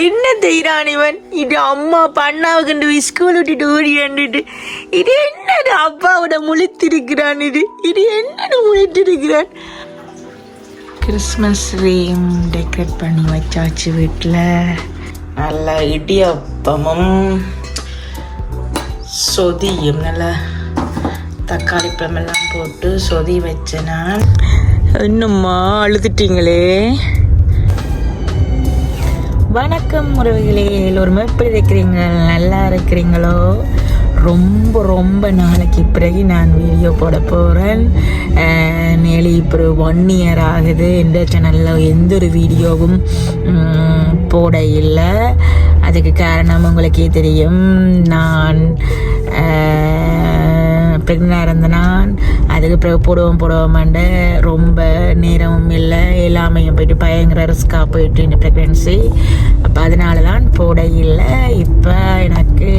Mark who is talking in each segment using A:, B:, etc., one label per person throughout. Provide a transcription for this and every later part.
A: என்ன செய்யறான் இவன்? இது அம்மா பண்ணாவுக்கு ஸ்கூல் விட்டுட்டு ஓடியாண்டுட்டு. இது என்னது அப்பாவோட முழித்திருக்கிறான் இது? இது என்னது முழித்திருக்கிறான்? கிறிஸ்மஸ் ட்ரீம் டெக்கரேட் பண்ணி வச்சாச்சு வீட்டில் நல்ல இடியப்பமும் சொதியும் நல்லா தக்காளி பழமெல்லாம் போட்டு சொதி வச்சேன். இன்னும்மா அழுதுட்டீங்களே? வணக்கம் உறவுகளே எல்லோருமே எப்படி இருக்கிறீங்க? நல்லா இருக்கிறீங்களோ? ரொம்ப ரொம்ப நாளைக்கு பிறகு நான் வீடியோ போட போகிறேன் நேலி இப்போ ஒன் இயர் ஆகுது. இந்த சேனலில் எந்த ஒரு வீடியோவும் போட இல்லை. அதுக்கு காரணம் உங்களுக்கே தெரியும். நான் ப்ரெக்னெண்டாக இருந்த நான் அதுக்கு பிறகு போடுவோம் போடுவோமாண்ட ரொம்ப நேரமும் இல்லை. எல்லாமே போயிட்டு பயங்கர ரிஸ்க்காக போயிட்டு இந்த ப்ரெக்னென்சி அப்போ அதனால தான் போட இல்லை. இப்போ எனக்கு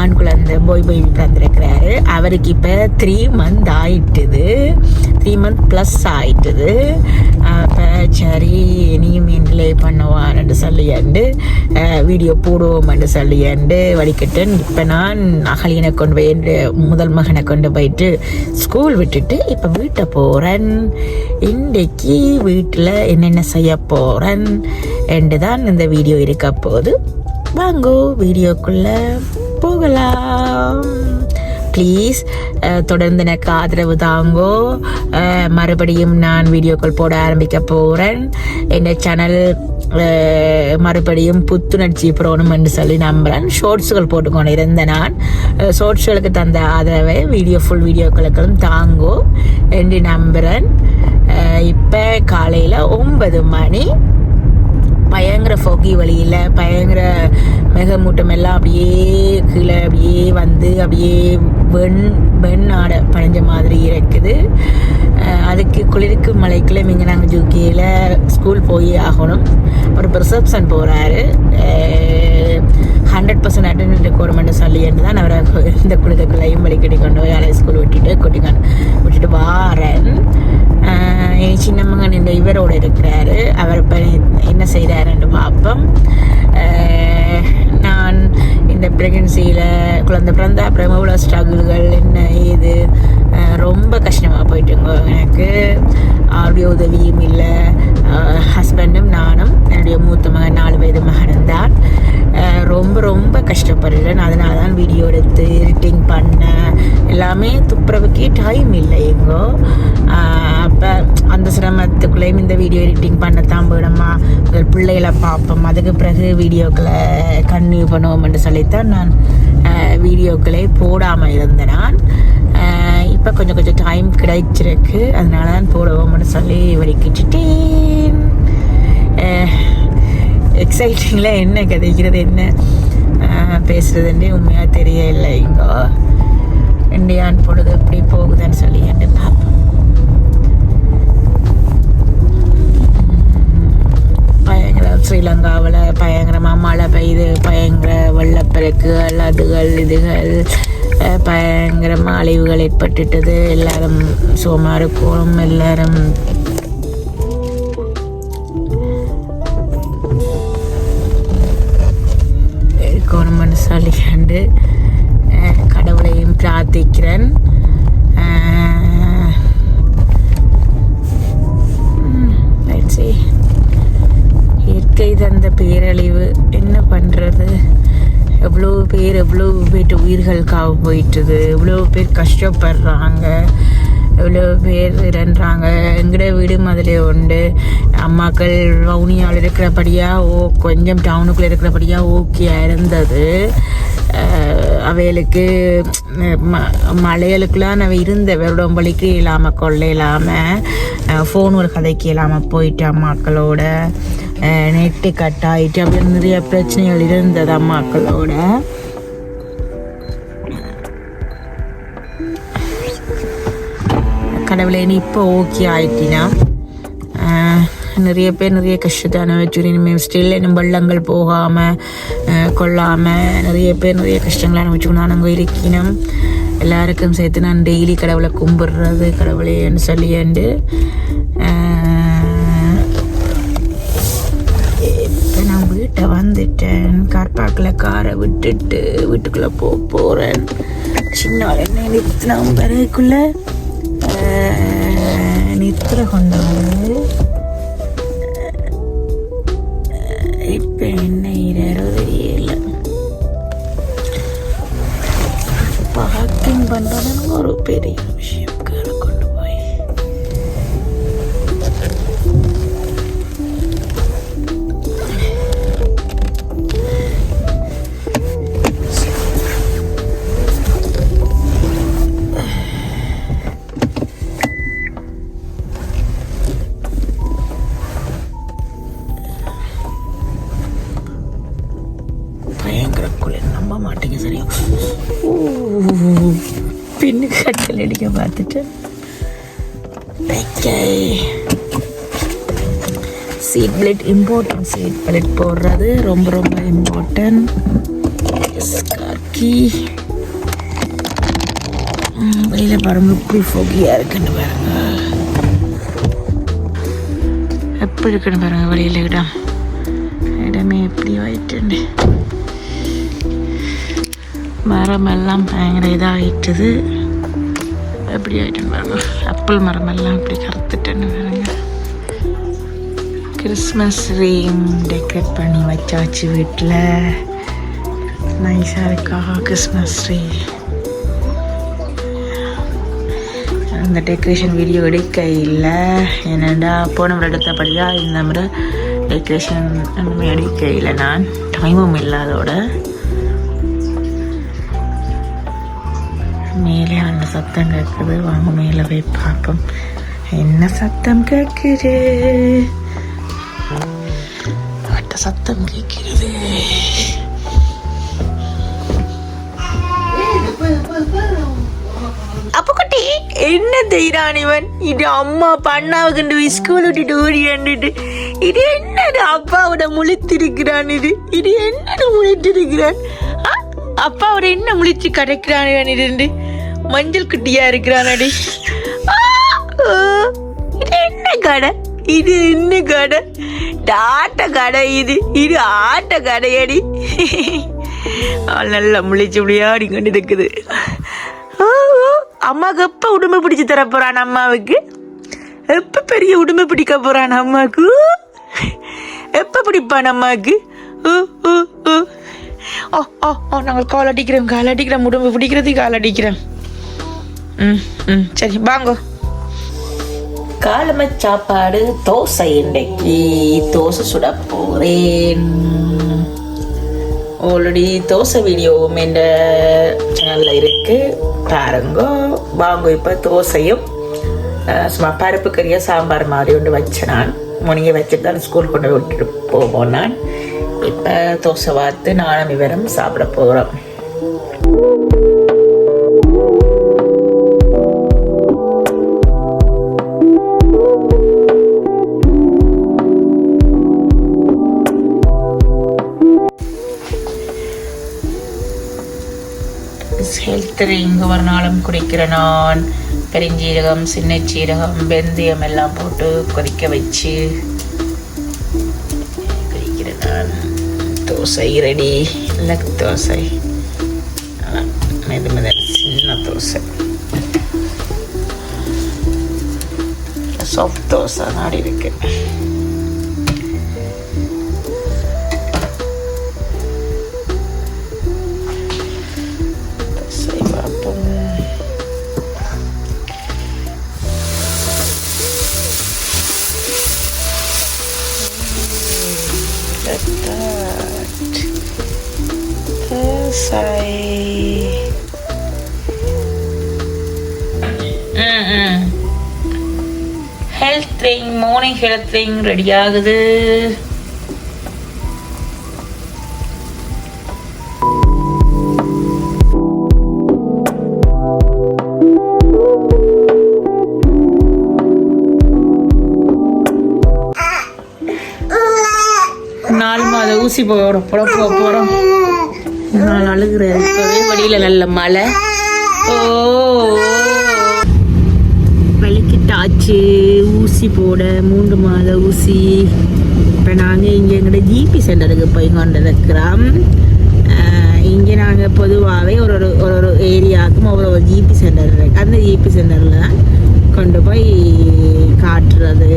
A: ஆண் குழந்தை போய் போய் பிறந்திருக்கிறாரு. அவருக்கு இப்போ த்ரீ மந்த் ஆயிட்டுது. த்ரீ மந்த் ப்ளஸ் ஆயிட்டுது. அப்போ சரி இனியும் என்லே பண்ணுவான்னு சொல்லியாண்டு வீடியோ போடுவோம்னு சொல்லியாண்டு வடிக்கட்டேன் இப்போ நான் அகலியனை கொண்டு போய் முதல் முதல் மகனை கொண்டு போயிட்டு ஸ்கூல் விட்டுட்டு இப்போ வீட்டை போகிறேன் இன்றைக்கு வீட்டில் என்னென்ன செய்ய போகிறேன் என்று தான் இந்த வீடியோ இருக்க போது வாங்கோ வீடியோக்குள்ளே போகலாம். ப்ளீஸ் uh, தொடர்ந்து எனக்கு ஆதரவு தாங்கோ. Uh, மறுபடியும் நான் வீடியோக்கள் போட ஆரம்பிக்க போகிறேன் என் சேனல் uh, மறுபடியும் புத்துணர்ச்சி பெறணும் என்று சொல்லி நம்புகிறேன் ஷோர்ட்ஸுகள் போட்டுக்கொண்டு இருந்த நான். ஷோர்ட்ஸ்களுக்கு தந்த ஆதரவை வீடியோ ஃபுல் வீடியோக்களுக்கும் தாங்கோ என்று நம்புகிறேன் இப்போ காலையில் ஒன்பது மணி. பயங்கர ஃபோக்கி வழியில் பயங்கர மேகமூட்டம் எல்லாம் அப்படியே கீழே அப்படியே வந்து அப்படியே வெண் வெண் ஆடை பழஞ்ச மாதிரி இருக்குது. அதுக்கு குளிருக்கு மலைக்குள்ள இங்கே நாங்கள் ஜூக்கியில் ஸ்கூல் போய் ஆகணும். ஒரு ரிசப்ஷன் போகிறாரு ஹண்ட்ரட் பர்சன்ட் அட்டெண்ட் இருக்கணும்னு சொல்லி தான் அவரை இந்த குளிக்கக்குள்ளையும் வலிக்கடி கொண்டு போய் அலை ஸ்கூல் விட்டுட்டு கொட்டிக்கான் விட்டுட்டு வாரேன். என் இனி சின்ன மகன் இந்த இவரோட இருக்கிறாரு. அவர் இப்போ என்ன செய்கிறாருன்னு பார்ப்போம். ப்ரெக்னன்சியில் குழந்தை பிறந்த அப்புறம் எவ்வளோ ஸ்ட்ரகிள்கள் என்ன இது ரொம்ப கஷ்டமாக போயிட்டுங்க எனக்கு ஆடியோ உதவியும் இல்லை. ஹஸ்பண்டும் நானும் என்னுடைய மூத்த மகன் நாலு வயது மகனும் தான். ரொம்ப ரொம்ப கஷ்டப்படுறேன். அதனால தான் வீடியோ எடுத்து எடிட்டிங் பண்ண எல்லாமே துப்புரவுக்கே டைம் இல்லை எங்கோ. இப்போ அந்த சிரமத்துக்குள்ளேயும் இந்த வீடியோ எடிட்டிங் பண்ணத்தான் போயிடமா உங்கள் பிள்ளைகளை பார்ப்போம். அதுக்கு பிறகு வீடியோக்களை கன்யூ பண்ணுவோம்னு சொல்லித்தான் நான் வீடியோக்களை போடாமல் இருந்தேன் நான். இப்போ கொஞ்சம் கொஞ்சம் டைம் கிடைச்சிருக்கு. அதனால தான் போடுவோம்னு சொல்லி வடிக்கிட்டுட்டேன் எக்ஸைட்டிங்கில் என்ன கிடைக்கிறது என்ன ஆஹ் உண்மையாக தெரியலை இங்கோ இண்டியான் பொழுது எப்படி போகுது? இதுகள் பயங்கரமாக அழிவுகள் ஏற்பட்டுட்டது எல்லாரும் சுகமாக இருக்கும் எல்லாரும். இருக்கணும்னு சொல்லிக்கண்டு கடவுளையும் பிரார்த்திக்கிறேன். இயற்கை தந்த பேரழிவு என்ன பண்ணுறது எவ்வளோ பேர் எவ்வளோ பேர் உயிர்களுக்காக போயிட்டுது எவ்வளோ பேர் கஷ்டப்படுறாங்க எவ்வளோ பேர் இறன்றாங்க. எங்கட வீடு மாதிரி உண்டு. அம்மாக்கள் வவுனியாவில் இருக்கிறபடியாக ஓ கொஞ்சம் டவுனுக்குள்ளே இருக்கிறபடியாக ஓகே இருந்தது. அவைகளுக்கு ம மலைகளுக்கெல்லாம் நான் இருந்த வருடம்பளிக்கு இல்லாமல் கொள்ள இல்லாமல் ஃபோன் ஒரு கதைக்கு இல்லாமல் போயிட்டு அம்மாக்களோட. நெட்டு கட் ஆகிட்டு அப்படி நிறைய பிரச்சனைகள் இருந்தது அம்மாக்களோட கடவுளே நீ இப்போ ஓகே ஆயிட்டினா நிறைய பேர் நிறைய கஷ்டத்தை அனுபவிச்சு ஸ்டில் இன்னும் வெள்ளங்கள் போகாமல் கொள்ளாமல் நிறைய பேர் நிறைய கஷ்டங்களை அனுபவிச்சுக்கணும் நாங்கள் இருக்கணும் எல்லாருக்கும் சேர்த்து நான் டெய்லி கடவுளை கும்பிடுறது கடவுளேன்னு சொல்லியாண்டு வந்துட்டேன். கார் பார்க்கில் காரை விட்டுட்டு வீட்டுக்குள்ளே போக போகிறேன் சின்ன என்ன நிறுத்தினா பிறகுக்குள்ளே. நிறுத்துற கொண்டு வந்து இப்போ என்ன இரோ தெரியல பார்க்கிங் பண்ணுறதுன்னு ஒரு பெரிய விஷயம். நம்ப மாட்டேங்க சரியா? ஊ, பின்னு கட்டல் அடிக்க பார்த்துட்டு. Seat belt important seat belt போடுறது ரொம்ப ரொம்ப இம்பார்ட்டன்ட் காக்கி. வெளியில் பாருங்க இப்படி ஃபோகியாக இருக்குன்னு பாருங்க. எப்படி இருக்குன்னு பாருங்க வெளியில் இடம். இடமே எப்படி ஆயிட்டுன்னு மரமெல்லாம் பயங்கர இதாகிட்டுது எப்படி ஆயிட்டுன்னு பாருங்க. ஆப்பிள் மரமெல்லாம் இப்படி கருத்துட்டேன்னு பாருங்க. கிறிஸ்மஸ் ரீம் டெக்கரேட் பண்ணி வச்சாச்சு வீட்டில் நைஸாக இருக்கா கிறிஸ்மஸ் ட்ரீ அந்த டெக்கரேஷன் வீடியோ எடுக்க இல்லை. என்னடா போன முறை எடுத்தபடியாக இந்த முறை டெக்கரேஷன் ஒன்றுமே எடுக்க இல்லை நான். டைமும் இல்லாதோட மேலே அந்த சத்தம் கேட்குது. வாங்க மேலே போய் பார்ப்போம். என்ன சத்தம் கேட்குது? வட்ட சத்தம் கேட்கிறது அப்பகுட்டி என்ன தைரான் இவன்? இது அம்மா பண்ணாவுக்கு ஸ்கூல் விட்டுட்டு ஓடி வந்துட்டு. இது என்னது அப்பாவோட முழித்திருக்கிறான் இது? இது என்னது முழித்திருக்கிறான்? ஆ? அப்பாவோட என்ன முழிச்சு கிடைக்கிறான் இவன் இது மஞ்சள் குட்டியா இருக்கிறான் அடி இது என்ன கடை? இது என்ன கடை? இது ஆட்ட கடை இது. இது ஆட்ட கடையடி. நல்லா முழிச்சு விளையாடி கண்டு இருக்குது ஆ, அம்மாவுக்கு எப்போ உடம்பு பிடிச்சு தர போறான் அம்மாவுக்கு? எப்போ பெரிய உடம்பு பிடிக்க போறான் அம்மாவுக்கு? எப்போ பிடிப்பான் அம்மாவுக்கு? ஓ ஓ ஓ நாங்கள் கால் அடிக்கிறோம் கால் அடிக்கிறோம். உடம்பு பிடிக்கிறது கால் அடிக்கிறோம். ம் ம். சரி வாங்கோ. காலம சாப்பாடு தோசை இன்றைக்கு. தோசை சுட போகிறேன் ஆல்ரெடி தோசை வீடியோவும் என்ற சேனலில் இருக்கு. பாருங்க. வாங்க இப்போ தோசையும் சும்மா பருப்பு கறியாக சாம்பார் மாதிரி ஒன்று வச்சேன் நான். முனியை வச்சுட்டு தான் ஸ்கூல் கொண்டு போய் விட்டுட்டு போவோம் நான். இப்போ தோசை வார்த்து நானும் விவரம் சாப்பிட போகிறோம் ஹெல்த் இங்கு ஒரு நாளும் குடிக்கிற நான். பெருஞ்சீரகம் சின்ன சீரகம் வெந்தயம் எல்லாம் போட்டு கொதிக்க வச்சு. குடிக்கிற நான். தோசை ரெடி லக் தோசை. மெது மெது சின்ன தோசை. சாஃப்ட் தோசை நாடி இருக்கு. That. This I. Health drink morning health drink ready ஆகுது நாலு மாத ஊசி போட புறப்போ போக போகிறோம் நான் அழுகிறேன். இப்போவே வழியில் நல்ல மழை. ஓ வலிக்கிட்டாச்சு. ஊசி போட மூன்று மாத ஊசி. இப்போ நாங்கள் இங்கே எங்கிட்ட ஜிபி சென்டருக்கு போய் கொண்டிருக்கிறோம். இங்கே நாங்கள் பொதுவாகவே ஒரு ஒரு ஒரு ஒரு ஏரியாவுக்கும் ஒவ்வொரு ஒரு ஜிபி சென்டர் இருக்குது அந்த ஜிபி சென்டரில் தான் கொண்டு போய் காட்டுறது.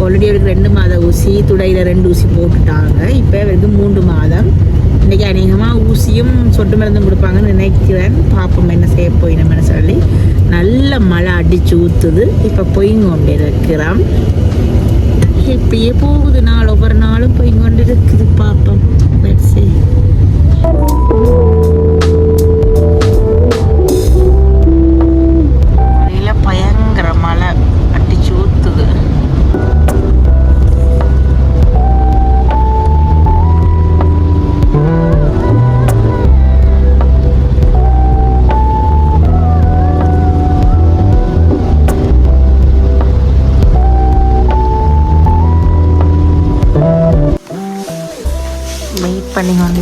A: ஆல்ரெடி அவருக்கு ரெண்டு மாத ஊசி துடையில் ரெண்டு ஊசி போட்டுட்டாங்க. இப்போ அவருக்கு மூன்று மாதம். இன்றைக்கி அநேகமாக ஊசியும் சொட்டு மருந்தும் கொடுப்பாங்கன்னு நினைக்கிறேன். பார்ப்போம் என்ன செய்ய போயினோம்னு சொல்லி. நல்ல மழை அடித்து ஊற்றுது இப்போ பொய்ங்க கொண்டு இருக்கிறோம் இப்படியே போகுது நாள். ஒவ்வொரு நாளும் போய் கொண்டு இருக்குது பார்ப்போம். Let's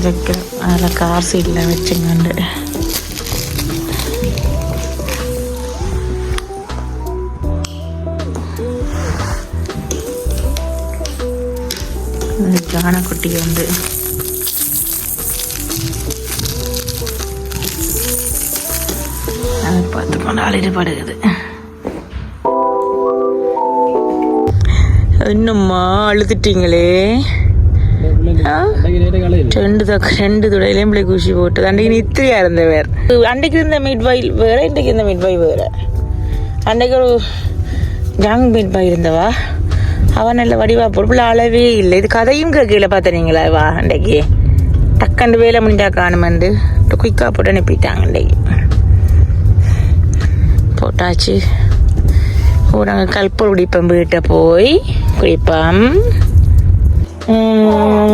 A: பண்ணி கொண்டிருக்கிறேன் அதில் கார் சீட்டில் வச்சுங்கண்டு. ஜானக்குட்டி வந்து. அதை பார்த்து கொண்டு அழிடுபடுகுது இன்னும்மா அழுதுட்டீங்களே? ரெண்டு தக்க ரெண்டு துடையிலையும் பிள்ளை குஷி போட்டு அன்றைக்கு நித்திரியா இருந்த வேற அன்றைக்கு இருந்த மிட் பாய் வேற இன்றைக்கு இருந்த மிட் பாய் வேற. அன்றைக்கு ஒரு ஜாங் மிட் பாய் இருந்தவா? அவன் நல்ல வடிவா பொருள் அளவே இல்லை. இது கதையும் கேட்கல பார்த்தனீங்களா? வா அன்றைக்கு டக்கண்டு வேலை முடிஞ்சா காணுமெண்டு குயிக்கா போட்டு அனுப்பிட்டாங்க அன்றைக்கு போட்டாச்சு. ஓ நாங்கள் கல்பூர் குடிப்போம் வீட்டை போய் குடிப்போம். ஹரிரோ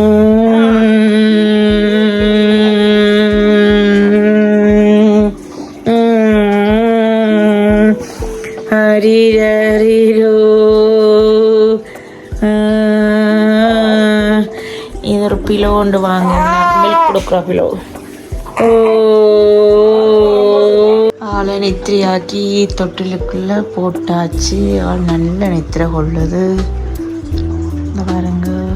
A: இது ஒரு பிலோ ஒன்று வாங்க. மில்க் கொடுக்குற பிலோ ஓ. ஆளை நெத்திரியாக்கி தொட்டிலுக்குள்ள போட்டாச்சு. ஆள் நல்ல நெத்திரை கொள்ளுது. இந்த பாருங்க.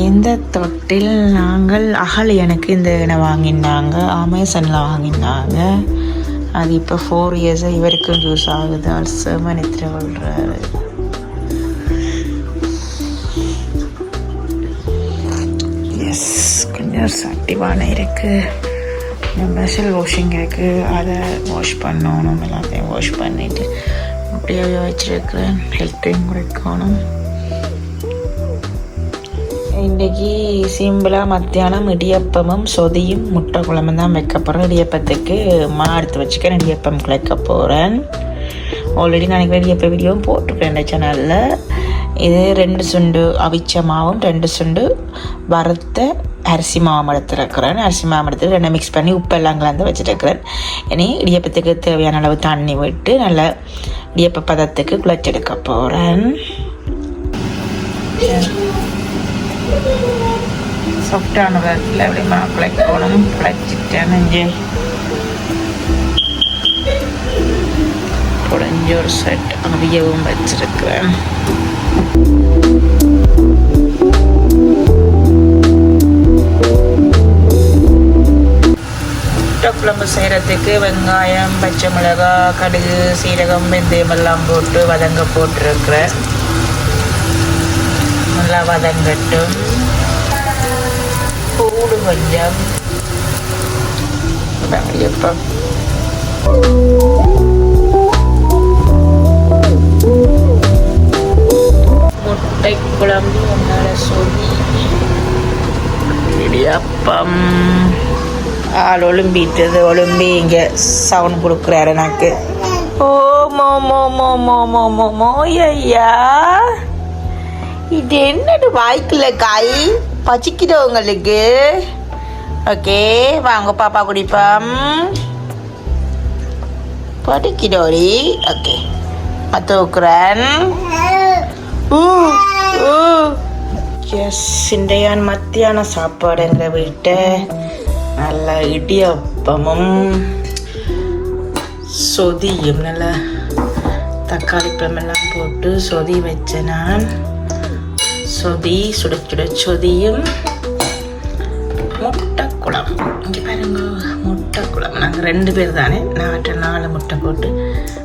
A: இந்த தொட்டில் நாங்கள் அகல் எனக்கு இந்த இடம் வாங்கினாங்க அமேசானில் வாங்கினாங்க. அது இப்போ ஃபோர் இயர்ஸாக இவருக்கும் யூஸ் ஆகுது. அல்சமாக நித்திர கொள்கிறாரு எஸ் கொஞ்சம் சட்டிவான இருக்குது மெஷல் வாஷிங் இருக்குது அதை வாஷ் பண்ணணும். எல்லாத்தையும் வாஷ் பண்ணிவிட்டு அப்படியே வச்சுருக்கிறேன். ஹெல்த்தையும் குறைக்கணும். இன்றைக்கி சிம்பிளாக மத்தியானம் இடியப்பமும் சொதியும் முட்டை குழம்பு தான் வைக்க போகிறேன் இடியப்பத்துக்கு மா எடுத்து வச்சுக்கிறேன். இடியப்பம் குழைக்க போகிறேன் ஆல்ரெடி நான் இடியப்ப வீடியோவும் போட்டிருக்கேன் இந்த சேனலில் இது ரெண்டு சுண்டு அவிச்ச மாவும் ரெண்டு சுண்டு வறுத்த அரிசி மாவு எடுத்துருக்கிறேன். அரிசி மாவு எடுத்து ரெண்டை மிக்ஸ் பண்ணி உப்பெல்லாம் கலந்து வச்சுருக்கிறேன். இனி இடியப்பத்துக்கு தேவையான அளவு தண்ணி விட்டு நல்லா இடியப்ப பதத்துக்கு குழச்செடுக்க போகிறேன் சாஃப்டான விதத்தில் எப்படி மா குழைக்கணும் குழைச்சிட்டேன் நெஞ்சே புடஞ்ச ஒரு செட் அவியவும் வச்சிருக்கிறேன் குழம்பு செய்கிறதுக்கு வெங்காயம் பச்சை மிளகாய் கடுகு சீரகம் வெந்தயம் எல்லாம் போட்டு வதங்க போட்டிருக்கிறேன் நல்லா வதங்கட்டும் கொஞ்சம் எப்போ முட்டை குழம்பு உன்னால சொல்லி இடியப்பம் ஆள் ஒலும்பிட்டது ஒலும்பி இங்கே சவுண்ட் கொடுக்குறாரு எனக்கு ஓ மோ மோ மோ மோ மோ மோ மோ ஐயா இது என்னது வாய்க்குள்ள காய் பசிக்குதோ உங்களுக்கு. ஓகே வாங்க பாப்பா குடிப்போம். படிக்கிறோரி ஓகே. மத்தோக்குறன் எஸ் இன்றையான் மத்தியான சாப்பாடு எங்கள் வீட்டை. நல்ல இடியப்பமும் சொதியும் நல்ல. தக்காளி பழமெல்லாம் போட்டு சொதி வச்சேன் நான். சொதி சுட சுட சொதியும் முட்டை குழம்பு இங்கே பாருங்க முட்டை குழம்பு நாங்கள் ரெண்டு பேர் தானே? நாட்டை நாலு முட்டை போட்டு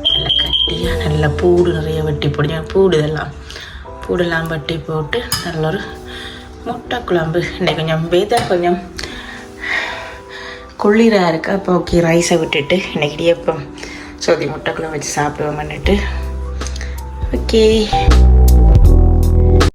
A: நல்லா கட்டியாக நல்லா பூடு நிறைய வெட்டி போடுங்க பூடு இதெல்லாம் பூடெல்லாம் வெட்டி போட்டு நல்ல ஒரு முட்டை குழம்பு இன்னைக்கு கொஞ்சம் வெதர் கொஞ்சம் குளிராக இருக்கு? அப்போ ஓகே ரைஸை விட்டுட்டு இன்னைக்கு இடியப்பம் சோதி முட்டை குழம்பு வச்சு சாப்பிடுவோம்னுட்டு ஓகே